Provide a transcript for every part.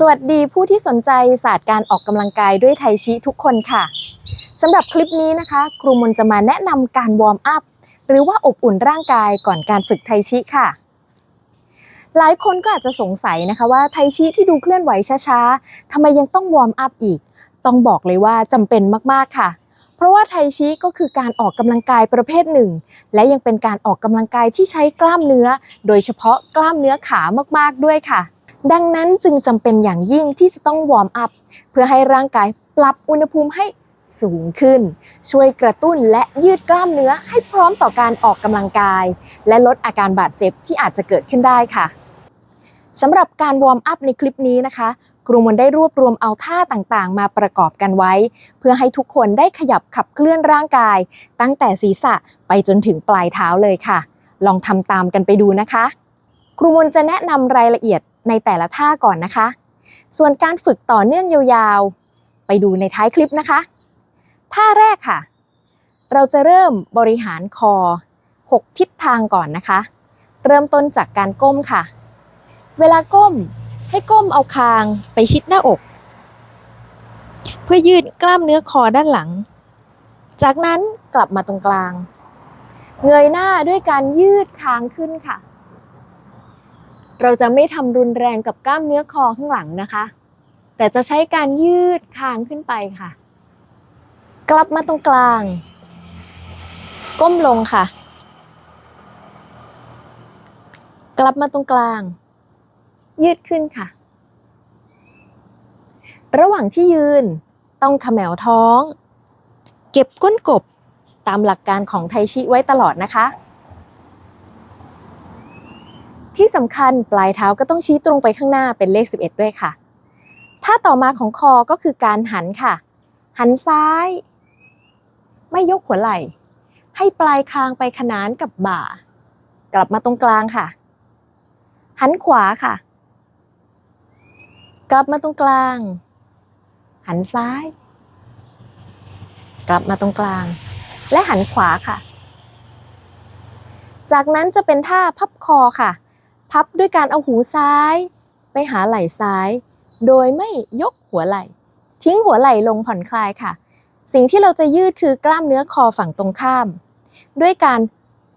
สวัสดีผู้ที่สนใจศาสตร์การออกกำลังกายด้วยไทชิทุกคนค่ะสำหรับคลิปนี้นะคะ ครูมนจะมาแนะนำการวอร์มอัพหรือว่าอบอุ่นร่างกายก่อนการฝึกไทชิค่ะ หลายคนก็อาจจะสงสัยนะคะว่าไทชิที่ดูเคลื่อนไหวช้าๆทำไมยังต้องวอร์มอัพอีก ต้องบอกเลยว่าจำเป็นมากๆค่ะ เพราะว่าไทชิก็คือการออกกำลังกายประเภทหนึ่ง และยังเป็นการออกกำลังกายที่ใช้กล้ามเนื้อ โดยเฉพาะกล้ามเนื้อขามากๆด้วยค่ะ ดังนั้นจึงจำเป็นอย่างยิ่งที่จะต้องวอร์มอัพ เพื่อให้ร่างกายปรับอุณหภูมิให้สูงขึ้น ช่วยกระตุ้นและยืดกล้ามเนื้อให้พร้อมต่อการออกกำลังกาย และลดอาการบาดเจ็บที่อาจจะเกิดขึ้นได้ค่ะสำหรับการวอร์มอัพในคลิปนี้นะคะครูมนได้รวบรวมเอาท่าต่างๆ มาประกอบกันไว้ เพื่อให้ทุกคนได้ขยับขับเคลื่อนร่างกาย ตั้งแต่ศีรษะไปจนถึงปลายเท้าเลยค่ะ ลองทำตามกันไปดูนะคะ ครูมนจะแนะนำรายละเอียด ในแต่ละท่าก่อนนะคะ ส่วนการฝึกต่อเนื่องยาวๆ ไปดูในท้ายคลิปนะคะ ท่าแรกค่ะ เราจะเริ่มบริหารคอ 6 ทิศทางก่อนนะคะ เริ่มต้นจากการก้มค่ะ เวลาก้มให้ก้มเอาคางไปชิดหน้าอก เพื่อยืดกล้ามเนื้อคอด้านหลัง จากนั้นกลับมาตรงกลาง เงยหน้าด้วยการยืดคางขึ้นค่ะ เราจะไม่ทำรุนแรงกับกล้ามเนื้อคอข้างหลังนะคะ แต่จะใช้การยืดคางขึ้นไปค่ะ กลับมาตรงกลาง ก้มลงค่ะ กลับมาตรงกลาง ยืดขึ้นค่ะ ระหว่างที่ยืนต้องเขมวท้อง เก็บก้นกบตามหลักการของไทชิไว้ตลอดนะคะ ที่สำคัญปลายเท้าก็ต้องชี้ตรงไปข้างหน้าเป็นเลข 11 ด้วยค่ะท่าต่อมาของคอก็คือการหันค่ะ หันซ้าย ไม่ยกหัวไหล่ ให้ปลายคางไปขนานกับบ่า กลับมาตรงกลางค่ะ หันขวาค่ะ กลับมาตรงกลาง หันซ้าย กลับมาตรงกลาง และหันขวาค่ะ จากนั้นจะเป็นท่าพับคอค่ะ พับด้วยการเอาหูซ้าย ไปหาไหล่ซ้าย โดยไม่ยกหัวไหล่ ทิ้งหัวไหล่ลงผ่อนคลายค่ะ สิ่งที่เราจะยืดคือกล้ามเนื้อคอฝั่งตรงข้าม ด้วยการ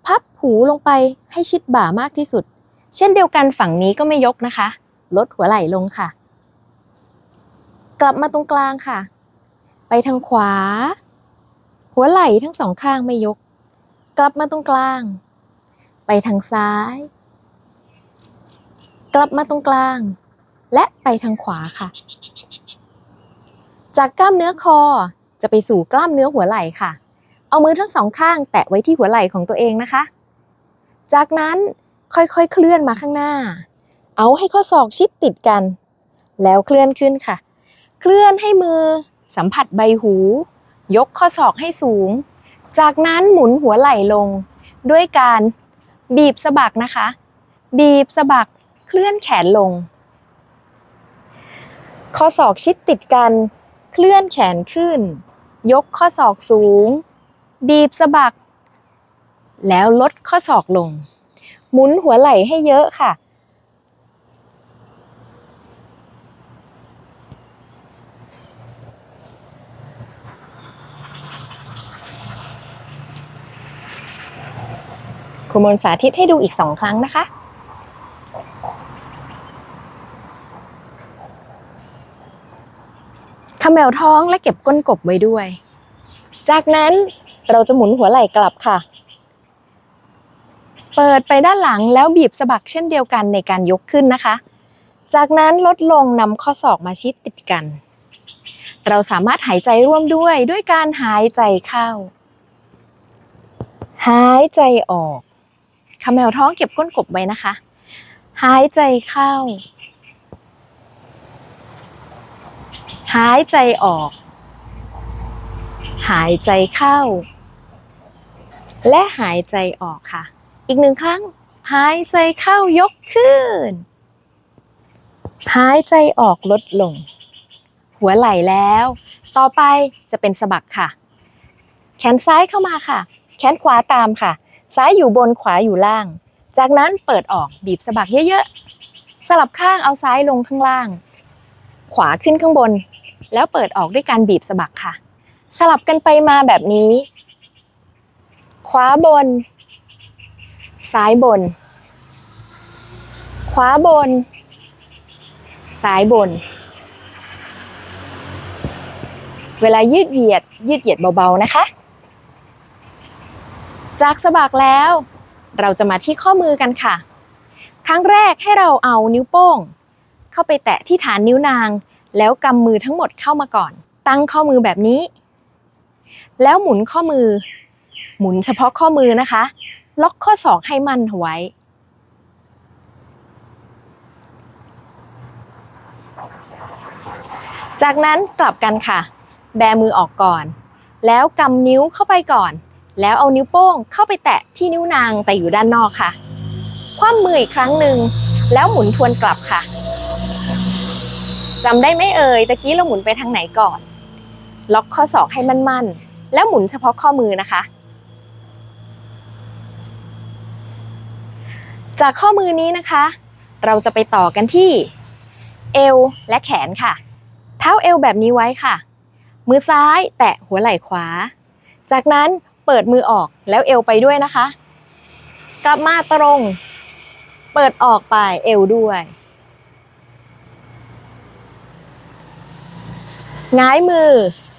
พับหูลงไปให้ชิดบ่ามากที่สุด เช่นเดียวกันฝั่งนี้ก็ไม่ยกนะคะ ลดหัวไหล่ลงค่ะ กลับมาตรงกลางค่ะ ไปทางขวา หัวไหล่ทั้งสองข้างไม่ยก กลับมาตรงกลาง ไปทางซ้าย กลับมาตรงกลาง และไปทางขวาค่ะ จากกล้ามเนื้อคอจะไปสู่กล้ามเนื้อหัวไหล่ค่ะ เอามือทั้งสองข้าง แตะไว้ที่หัวไหล่ของตัวเองนะคะ จากนั้นค่อยๆ เคลื่อนมาข้างหน้า เอาให้ข้อศอกชิดติดกัน แล้วเคลื่อนขึ้นค่ะ เคลื่อนให้มือสัมผัสใบหู ยกข้อศอกให้สูง จากนั้นหมุนหัวไหล่ลง ด้วยการบีบสะบักนะคะ บีบสะบัก เคลื่อนแขนลง ข้อศอกชิดติดกัน เคลื่อนแขนขึ้น ยกข้อศอกสูง บีบสะบัก แล้วลดข้อศอกลง หมุนหัวไหล่ให้เยอะค่ะครูมนสาธิตให้ดูอีกสองครั้งนะคะ ขม แมวท้องและเก็บก้นกบไว้ด้วย จากนั้นเราจะหมุนหัวไหล่กลับค่ะ เปิดไปด้านหลังแล้วบีบสะบักเช่นเดียวกันในการยกขึ้นนะคะ จากนั้นลดลงนำข้อศอกมาชิดติดกัน เราสามารถหายใจร่วมด้วยด้วยการหายใจเข้า หายใจออกขมแมวท้องเก็บก้นกบไว้นะคะ หายใจเข้า หายใจออก หายใจเข้า และหายใจออกค่ะ อีกหนึ่งครั้ง หายใจเข้ายกขึ้น หายใจออกลดลง หัวไหล่แล้ว ต่อไปจะเป็นสะบักค่ะ แขนซ้ายเข้ามาค่ะ แขนขวาตามค่ะ ซ้ายอยู่บนขวาอยู่ล่าง จากนั้นเปิดออกบีบสะบักเยอะๆสลับข้างเอาซ้ายลงข้างล่าง ขวาขึ้นข้างบน แล้วเปิดออกด้วยการบีบสะบักค่ะ สลับกันไปมาแบบนี้ ขวาบน ซ้ายบน ขวาบน ซ้ายบน เวลายืดเหยียดยืดเหยียดเบาๆนะคะ จากสะบักแล้ว เราจะมาที่ข้อมือกันค่ะ ครั้งแรกให้เราเอานิ้วโป้ง เข้าไปแตะที่ฐานนิ้วนาง แล้วกำมือทั้งหมดเข้ามาก่อน ตั้งข้อมือแบบนี้ แล้วหมุนข้อมือ หมุนเฉพาะข้อมือนะคะ ล็อกข้อศอกให้มั่นเอาไว้ จากนั้นกลับกันค่ะ แบมือออกก่อน แล้วกำนิ้วเข้าไปก่อน แล้วเอานิ้วโป้งเข้าไปแตะที่นิ้วนางแต่อยู่ด้านนอกค่ะ คว่ำมืออีกครั้งหนึ่งแล้วหมุนทวนกลับค่ะ จำได้ไหมเอ่ยตะกี้เราหมุนไปทางไหนก่อน ล็อกข้อศอกให้มั่นๆ แล้วหมุนเฉพาะข้อมือนะคะ จากข้อมือนี้นะคะ เราจะไปต่อกันที่ เอวและแขนค่ะ เท้าเอวแบบนี้ไว้ค่ะ มือซ้ายแตะหัวไหล่ขวา จากนั้นเปิดมือออกแล้วเอวไปด้วยนะคะ กลับมาตรง เปิดออกไปเอวด้วย ง้ายมือ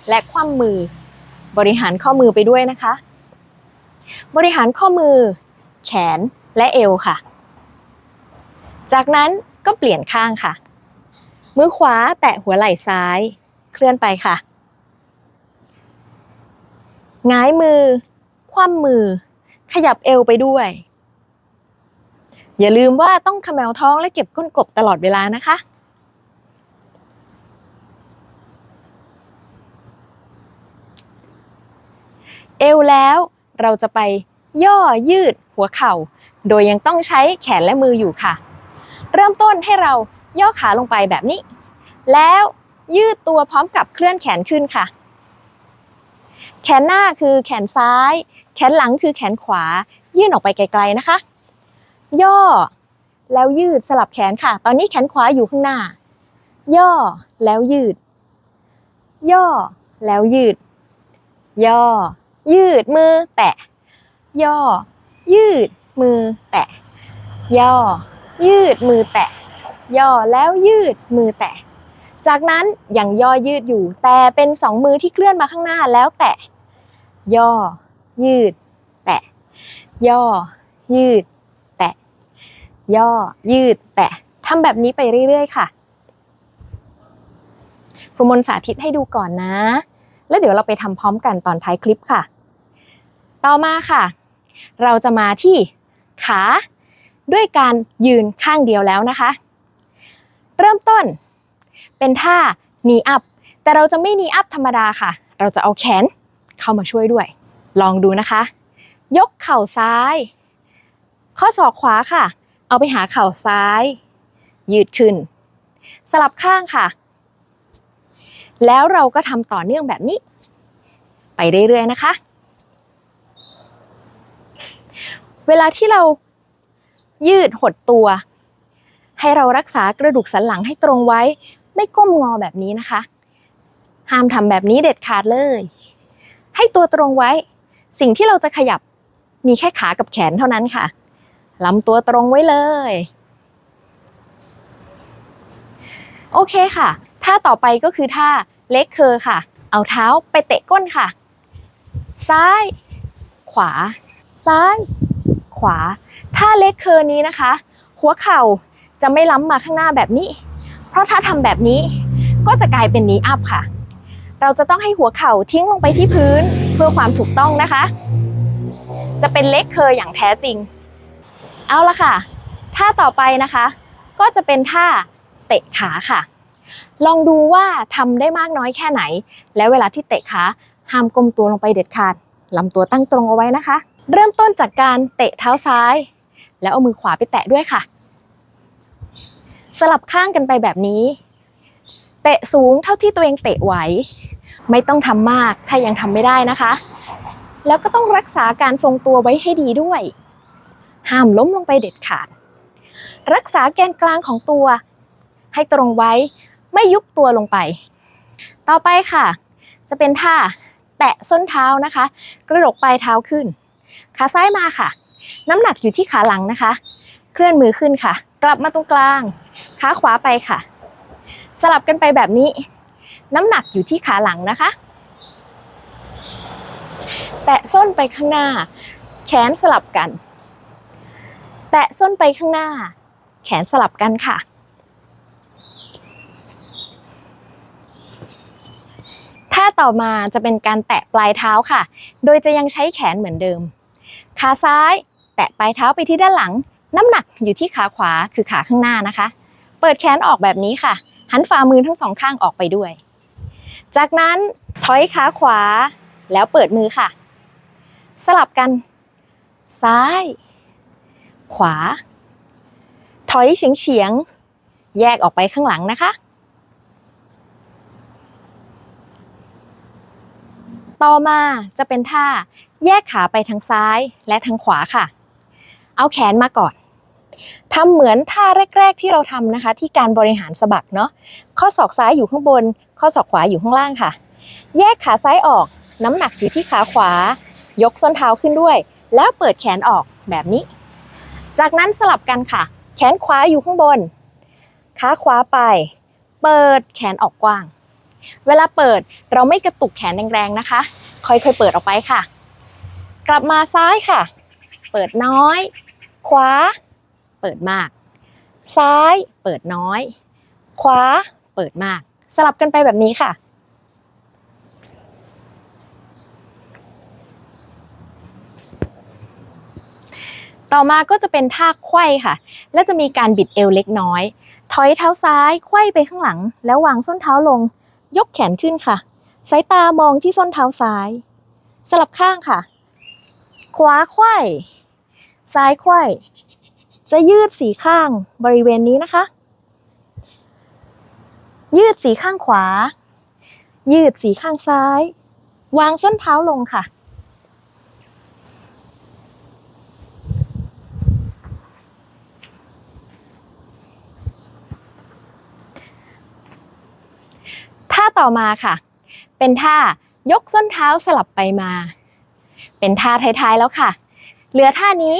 และคว่ำมือ บริหารข้อมือไปด้วยนะคะ บริหารข้อมือ แขนและเอวค่ะ จากนั้นก็เปลี่ยนข้างค่ะ มือขวาแตะหัวไหล่ซ้าย เคลื่อนไปค่ะง้ายมือ คว่ำมือ ขยับเอวไปด้วย อย่าลืมว่าต้องขมวท้องและเก็บก้นกบตลอดเวลานะคะ เอวแล้ว เราจะไปย่อยืดหัวเข่า โดยยังต้องใช้แขนและมืออยู่ค่ะ เริ่มต้นให้เราย่อขาลงไปแบบนี้ แล้วยืดตัวพร้อมกับเคลื่อนแขนขึ้นค่ะ แขนหน้าคือแขนซ้าย แขนหลังคือแขนขวา ยื่นออกไปไกลๆนะคะ ย่อแล้วยืดสลับแขนค่ะ ตอนนี้แขนขวาอยู่ข้างหน้า ย่อแล้วยืด ย่อแล้วยืด ย่อ ยืดมือแตะ ย่อ ยืดมือแตะ ย่อ ยืดมือแตะ ย่อแล้วยืดมือแตะ จากนั้นยังย่อยืดอยู่แต่เป็นสองมือที่เคลื่อนมาข้างหน้าแล้วแตะ ย่อ ยืด แตะ ย่อ ยืด แตะ ย่อ ยืด แตะทำแบบนี้ไปเรื่อยๆค่ะครูมนต์สาธิตให้ดูก่อนนะ แล้วเดี๋ยวเราไปทำพร้อมกันตอนท้ายคลิปค่ะ ต่อมาค่ะ เราจะมาที่ขาด้วยการยืนข้างเดียวแล้วนะคะ เริ่มต้น เป็นท่า knee up แต่เราจะไม่ knee up ธรรมดาค่ะ เราจะเอาแขนเข้ามาช่วยด้วย ลองดูนะคะ ยกเข่าซ้าย ข้อศอกขวาค่ะ เอาไปหาเข่าซ้าย ยืดขึ้น สลับข้างค่ะ แล้วเราก็ทำต่อเนื่องแบบนี้ ไปเรื่อยๆนะคะ เวลาที่เรายืดหดตัว ให้เรารักษากระดูกสันหลังให้ตรงไว้ ไม่ก้มงอแบบนี้นะคะ ห้ามทำแบบนี้เด็ดขาดเลย ให้ตัวตรงไว้ สิ่งที่เราจะขยับมีแค่ขากับแขนเท่านั้นค่ะลำตัวตรงไว้เลย โอเคค่ะ ท่าต่อไปก็คือท่าเล็กเคอร์ค่ะ เอาเท้าไปเตะก้นค่ะ ซ้าย ขวา ซ้าย ขวาท่าเล็กเคอร์นี้นะคะ หัวเข่าจะไม่ล้ำมาข้างหน้าแบบนี้ เพราะถ้าทำแบบนี้ก็จะกลายเป็นนีอัพค่ะ เราจะต้องให้หัวเข่าทิ้งลงไปที่พื้นเพื่อความถูกต้องนะคะ จะเป็นเล็กเคอร์อย่างแท้จริง เอาละค่ะ ท่าต่อไปนะคะ ก็จะเป็นท่าเตะขาค่ะ ลองดูว่าทำได้มากน้อยแค่ไหน และเวลาที่เตะขา ห้ามก้มตัวลงไปเด็ดขาดลำตัวตั้งตรงเอาไว้นะคะ เริ่มต้นจากการเตะเท้าซ้าย แล้วเอามือขวาไปแตะด้วยค่ะ สลับข้างกันไปแบบนี้ เตะสูงเท่าที่ตัวเองเตะไหว ไม่ต้องทำมากถ้ายังทำไม่ได้นะคะ แล้วก็ต้องรักษาการทรงตัวไว้ให้ดีด้วย ห้ามล้มลงไปเด็ดขาด รักษาแกนกลางของตัว ให้ตรงไว้ไม่ยุบตัวลงไป ต่อไปค่ะ จะเป็นท่า แตะส้นเท้านะคะ กระดกปลายเท้าขึ้น ขาซ้ายมาค่ะ น้ำหนักอยู่ที่ขาหลังนะคะ เคลื่อนมือขึ้นค่ะ กลับมาตรงกลาง ขาขวาไปค่ะ สลับกันไปแบบนี้ น้ำหนักอยู่ที่ขาหลังนะคะ แตะส้นไปข้างหน้า แขนสลับกัน แตะส้นไปข้างหน้า แขนสลับกันค่ะ ท่าต่อมาจะเป็นการแตะปลายเท้าค่ะ โดยจะยังใช้แขนเหมือนเดิม ขาซ้ายแตะปลายเท้าไปที่ด้านหลัง น้ำหนักอยู่ที่ขาขวาคือขาข้างหน้านะคะ เปิดแขนออกแบบนี้ค่ะ หันฝ่ามือทั้งสองข้างออกไปด้วย จากนั้นถอยขาขวาแล้วเปิดมือค่ะ สลับกัน ซ้าย ขวา ถอยเฉียงเฉียงๆแยกออกไปข้างหลังนะคะ ต่อมาจะเป็นท่าแยกขาไปทางซ้ายและทางขวาค่ะ เอาแขนมาก่อนทำเหมือนท่าแรก ๆ ที่เราทำนะคะ ที่การบริหารสะบักเนาะข้อศอกซ้ายอยู่ข้างบน ข้อศอกขวาอยู่ข้างล่างค่ะ แยกขาซ้ายออก น้ำหนักอยู่ที่ขาขวา ยกส้นเท้าขึ้นด้วย แล้วเปิดแขนออกแบบนี้ จากนั้นสลับกันค่ะ แขนขวาอยู่ข้างบน ขาขวาไป เปิดแขนออกกว้าง เวลาเปิดเราไม่กระตุกแขนแรงๆนะคะ ค่อยๆเปิดออกไปค่ะ กลับมาซ้ายค่ะ เปิดน้อย ขวา เปิดมาก ซ้าย เปิดน้อย ขวา เปิดมาก สลับกันไปแบบนี้ค่ะต่อมาก็จะเป็นท่าไขว้ค่ะ และจะมีการบิดเอวเล็กน้อย ถอยเท้าซ้ายไขว้ไปข้างหลัง แล้ววางส้นเท้าลง ยกแขนขึ้นค่ะ สายตามองที่ส้นเท้าซ้าย สลับข้างค่ะ ขวาไขว้ ซ้ายไขว้ จะยืดสีข้างบริเวณนี้นะคะ ยืดสีข้างขวา ยืดสีข้างซ้าย วางส้นเท้าลงค่ะ ต่อมาค่ะ เป็นท่ายกส้นเท้าสลับไปมา เป็นท่าท้ายๆแล้วค่ะ เหลือท่านี้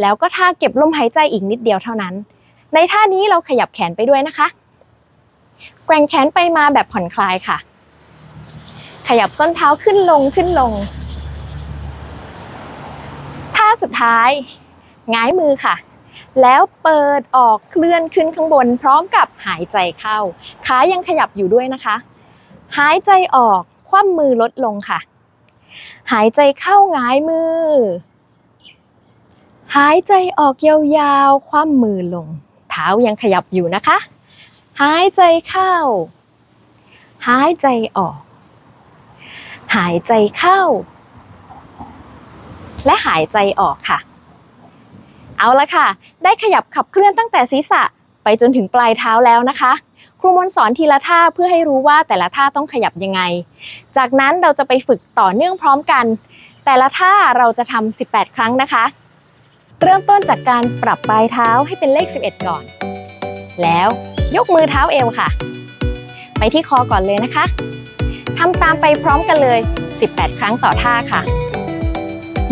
แล้วก็ท่าเก็บลมหายใจอีกนิดเดียวเท่านั้น ในท่านี้เราขยับแขนไปด้วยนะคะ แกว่งแขนไปมาแบบผ่อนคลายค่ะ ขยับส้นเท้าขึ้นลงขึ้นลง ท่าสุดท้ายหงายมือค่ะ แล้วเปิดออกเคลื่อนขึ้นข้างบน พร้อมกับหายใจเข้า ขายังขยับอยู่ด้วยนะคะ หายใจออก คว่ำมือลดลงค่ะ หายใจเข้าหงายมือ หายใจออกยาวๆ คว่ำมือลง เท้ายังขยับอยู่นะคะ หายใจเข้า หายใจออก หายใจเข้า และหายใจออกค่ะ เอาละค่ะ ได้ขยับขับเคลื่อนตั้งแต่ศีรษะไปจนถึงปลายเท้าแล้วนะคะ ครูมนสอนทีละท่าเพื่อให้รู้ว่าแต่ละท่าต้องขยับยังไง จากนั้นเราจะไปฝึกต่อเนื่องพร้อมกัน แต่ละท่าเราจะทำ 18 ครั้งนะคะ เริ่มต้นจากการปรับปลายเท้าให้เป็นเลข 11 ก่อน แล้วยกมือเท้าเอวค่ะ ไปที่คอก่อนเลยนะคะทำตามไปพร้อมกันเลย 18 ครั้งต่อท่าค่ะ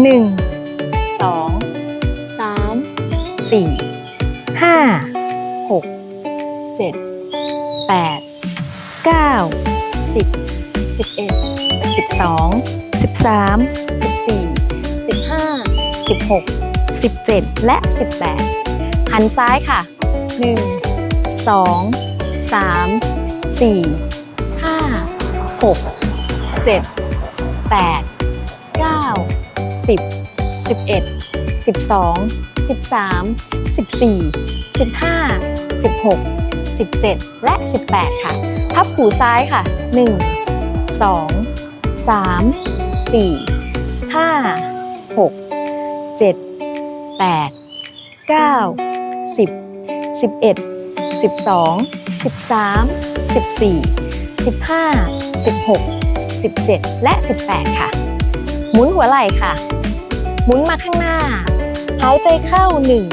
1 2 3 4 5 6 7 8 9 10 11 12 13 14 15 16 17และ18หันซ้ายค่ะ1 2 3 4 5 6 7 8 9 10 11 12 13 14 15 16 17 และ 18 ค่ะ พับหูซ้ายค่ะ 1 2 3 4 5 6 7 8 9 10 11 12 13 14 15 16 17 และ 18 ค่ะ หมุนหัวไหล่ค่ะ หมุนมาข้างหน้า หายใจเข้า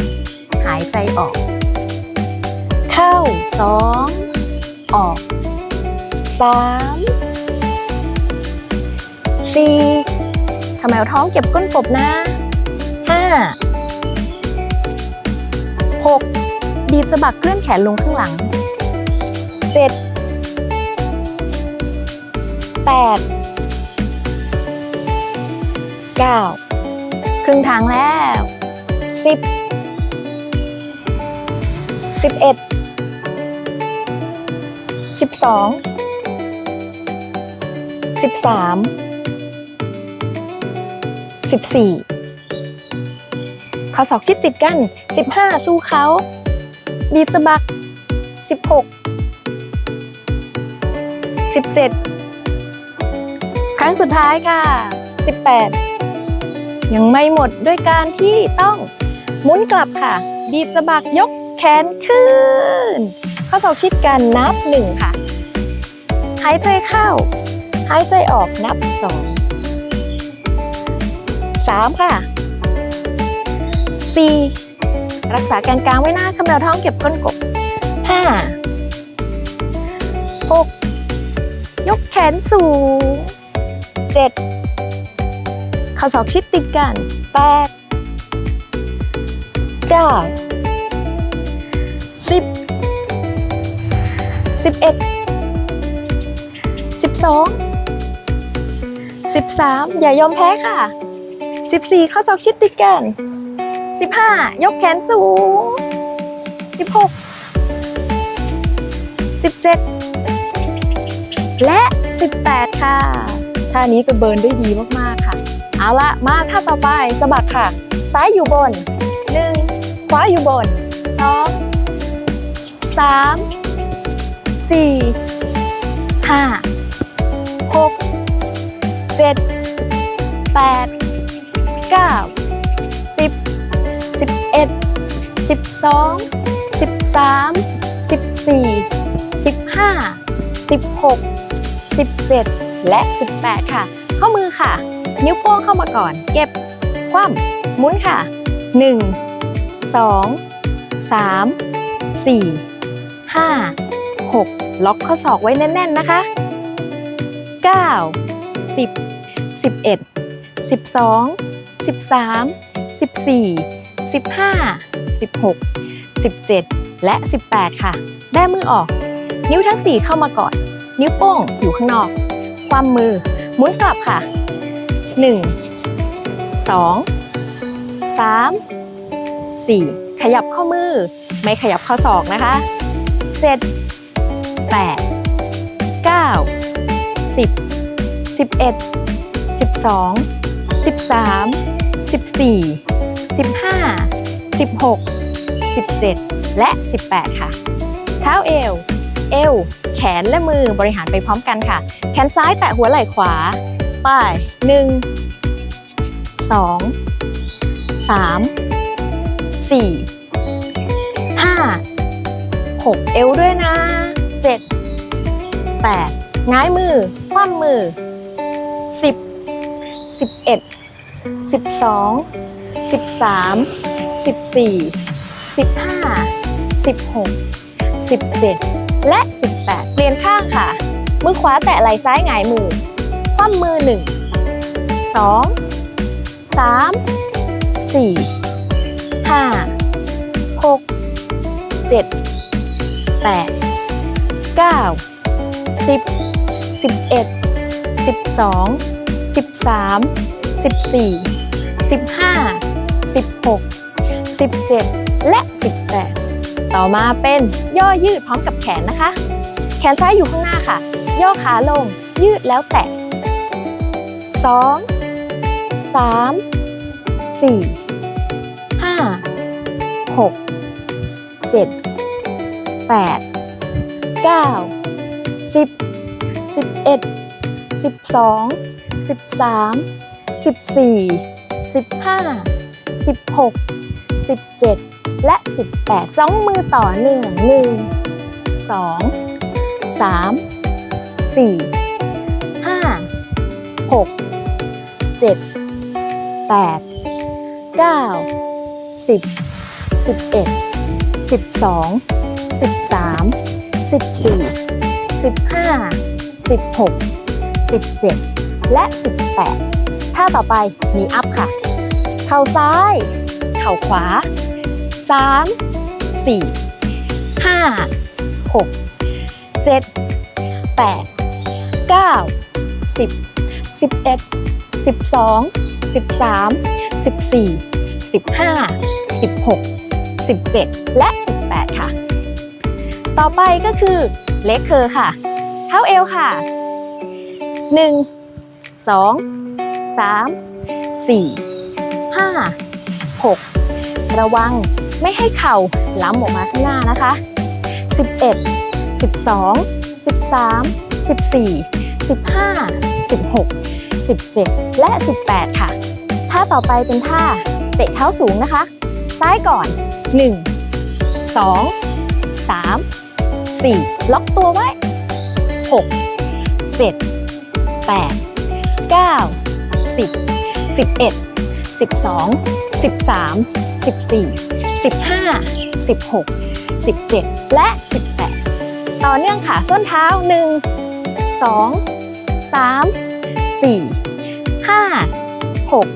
1 หายใจออก เข้า2ออกสามสี่ทำไมเอาท้องเก็บก้นกบนะห้าหกบีบสะบักเคลื่อนแขนลงข้างหลังเจ็ดแปดเก้าครึ่งทางแล้วสิบสิบเอ็ด สิบสองสิบสามสิบสี่ข้อศอกชิดติดกันสิบห้าสู้เขา บีบสะบักสิบหกสิบเจ็ดครั้งสุดท้ายค่ะสิบแปดยังไม่หมดด้วยการที่ต้องหมุนกลับค่ะ บีบสะบักยกแขนขึ้น ศอกชิดกันนับหนึ่งค่ะ หายใจเข้า หายใจออกนับสองสามค่ะสี่รักษาแกนกลางไว้หน้าคำแมวท้องเก็บก้นกบห้าหกยกแขนสูงเจ็ดข้อศอกชิดติดกันแปดเก้าสิบ สิบเอ็ดสิบสองสิบสามอย่ายอมแพ้ค่ะสิบสี่ข้อศอกชิดติดกันสิบห้ายกแขนสูงสิบหกสิบเจ็ดและสิบแปดค่ะท่านี้จะเบิร์นได้ดีมาก ๆ ค่ะ เอาละมาท่าต่อไปสะบัดค่ะ ซ้ายอยู่บนหนึ่งขวาอยู่บนสองสาม สี่ห้าหกเจ็ดแปดเก้าสิบสิบเอ็ดสิบสองสิบสามสิบสี่สิบห้าสิบหกสิบเจ็ดและสิบแปดค่ะ ข้อมือค่ะ นิ้วโป้งเข้ามาก่อน เก็บ คว่ำหมุนค่ะ1 2 3 4 5 6 ล็อกข้อศอกไว้แน่น ๆ นะคะ 9 10 11 12 13 14 15 16 17 และ 18 ค่ะ แบมือออก นิ้วทั้ง 4 เข้ามาก่อนนิ้วโป้งอยู่ข้างนอก ความมือหมุนกลับค่ะ 1 2 3 4 ขยับข้อมือ ไม่ขยับข้อศอกนะคะ 7 8 9 10 11 12 13 14 15 16 17 และ 18 ค่ะ เท้าเอว เอว แขนและมือบริหารไปพร้อมกันค่ะ แขนซ้ายแตะหัวไหล่ขวา ไปหนึ่งสองสามสี่ห้าหกเอวด้วยนะ เจ็ดแปดง้ายมือ คว่ำมือสิบสิบเอ็ดสิบสองสิบสามสิบสี่สิบห้าสิบหกสิบเจ็ดและสิบแปดเปลี่ยนข้างค่ะ มือขวาแตะไหล่ซ้ายหงายมือ คว่ำมือหนึ่งสองสามสี่ห้าหกเจ็ดแปด เก้าสิบสิบเอ็ดสิบสองสิบสามสิบสี่สิบห้าสิบหกสิบเจ็ดและสิบแปดต่อมาเป็นย่อยืดพร้อมกับแขนนะคะ แขนซ้ายอยู่ข้างหน้าค่ะ ย่อขาลงยืดแล้วแตะสองสามสี่ห้าหกเจ็ดแปด เก้าสิบสิบเอ็ดสิบสองสิบสามสิบสี่สิบห้าสิบหกสิบเจ็ดและสิบแปดสองมือต่อเนื่องหนึ่งสองสามสี่ห้าหกเจ็ดแปดเก้าสิบสิบเอ็ดสิบสองสิบสาม สิบสี่สิบห้า16 17 และ 18 ท่าต่อไปมีอัพค่ะ เข่าซ้าย เข่าขวา 3 4 5 6 7 8 9 10 11 12 13 14 15 16 17 และ 18 ค่ะ ต่อไปก็คือเล็กเคอร์ค่ะ เท้าเอวค่ะ 1 2 3 4 5 6 ระวังไม่ให้เข่าล้ำออกมาข้างหน้านะคะ 11 12 13 14 15 16 17 และ 18 ค่ะ ท่าต่อไปเป็นท่าเตะเท้าสูงนะคะ ซ้ายก่อน 1 2 3 4 ล็อกตัวไว้ 6 7 8 9 10 11 12 13 14 15 16 17 และ 18 ต่อเนื่องค่ะ ส้นเท้า 1 2 3 4 5 6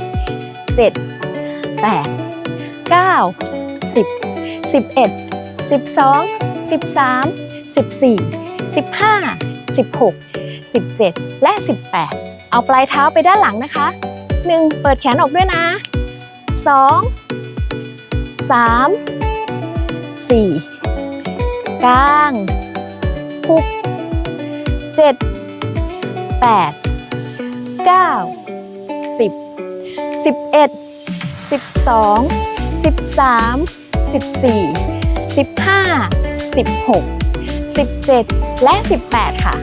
7 8 9 10 11 12 13 14 15 16 17 และ 18 เอาปลายเท้าไปด้านหลังนะคะ 1. เปิดแขนออกด้วยนะ 2 3 4 กลาง 6 7 8 9 10 11 12 13 14 15 16 17 และ 18 ค่ะ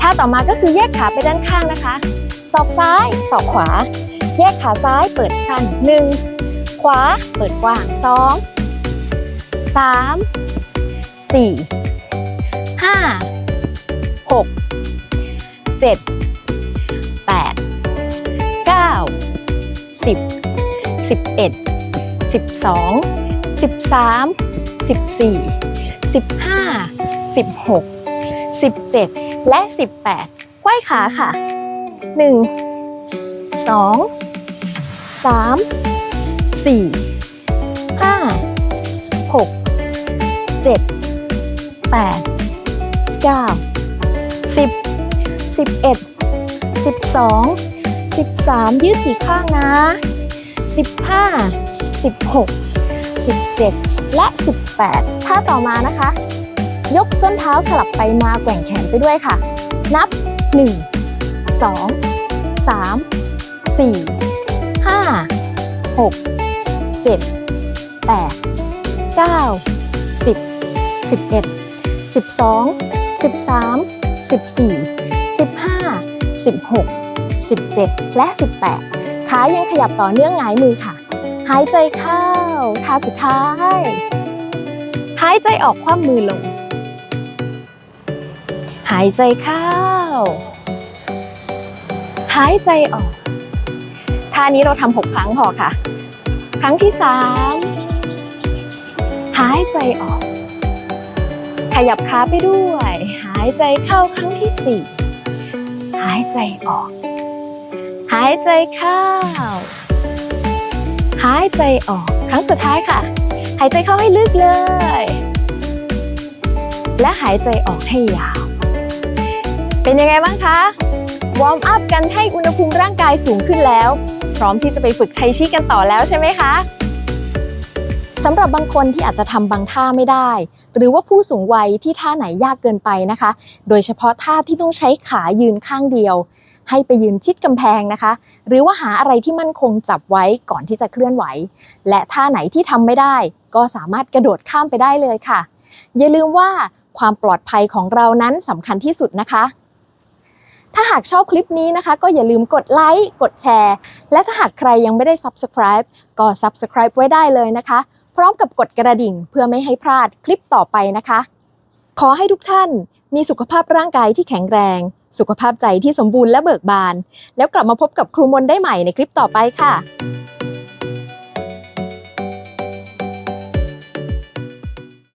ท่าต่อมาก็คือแยกขาไปด้านข้างนะคะศอกซ้ายศอกขวา แยกขาซ้ายเปิดสั้น 1 ขวาเปิดกว้าง 2 3 4 5 6 7 8 9 10 11 12 13 14 15 16 17 และ 18ไขว้ขาค่ะ 1 2 3 4 5 6 7 8 9 10 11 12 13 ยืดสีข้างนะ 15 16 17 และ 18 ท่าต่อมานะคะ ยกส้นเท้าสลับไปมาแกว่งแขนไปด้วยค่ะ นับ 1 2 3 4 5 6 7 8 9 10 11 12 13 14 15 16 17 และ 18 ขายังขยับต่อเนื่องหงายมือค่ะ หายใจเข้าท่าสุดท้ายหายใจออกคว่ำมือลง หายใจเข้า หายใจออก ท่านี้เราทำ6ครั้งพอค่ะ ครั้งที่3หายใจออก ขยับขาไปด้วย หายใจเข้าครั้งที่4หายใจออก หายใจเข้า หายใจออก ครั้งสุดท้ายค่ะ หายใจเข้าให้ลึกเลย และหายใจออกให้ยาว เป็นยังไงบ้างคะ วอร์มอัพกันให้อุณหภูมิร่างกายสูงขึ้นแล้ว พร้อมที่จะไปฝึกไทชีกันต่อแล้วใช่ไหมคะสำหรับบางคนที่อาจจะทำบางท่าไม่ได้ หรือว่าผู้สูงวัยที่ท่าไหนยากเกินไปนะคะ โดยเฉพาะท่าที่ต้องใช้ขายืนข้างเดียว ให้ไปยืนชิดกำแพงนะคะ หรือว่าหาอะไรที่มั่นคงจับไว้ก่อนที่จะเคลื่อนไหว และท่าไหนที่ทำไม่ได้ ก็สามารถกระโดดข้ามไปได้เลยค่ะ อย่าลืมว่าความปลอดภัยของเรานั้นสำคัญที่สุดนะคะ ถ้าหากชอบคลิปนี้นะคะ ก็อย่าลืมกดไลค์กดแชร์ และถ้าหากใครยังไม่ได้ Subscribe ก็ Subscribe ไว้ได้เลยนะคะ พร้อมกับกดกระดิ่งเพื่อไม่ให้พลาดคลิปต่อไปนะคะ ขอให้ทุกท่านมีสุขภาพร่างกายที่แข็งแรง สุขภาพใจที่สมบูรณ์และเบิกบาน แล้วกลับมาพบกับครูมนได้ใหม่ในคลิปต่อไปค่ะ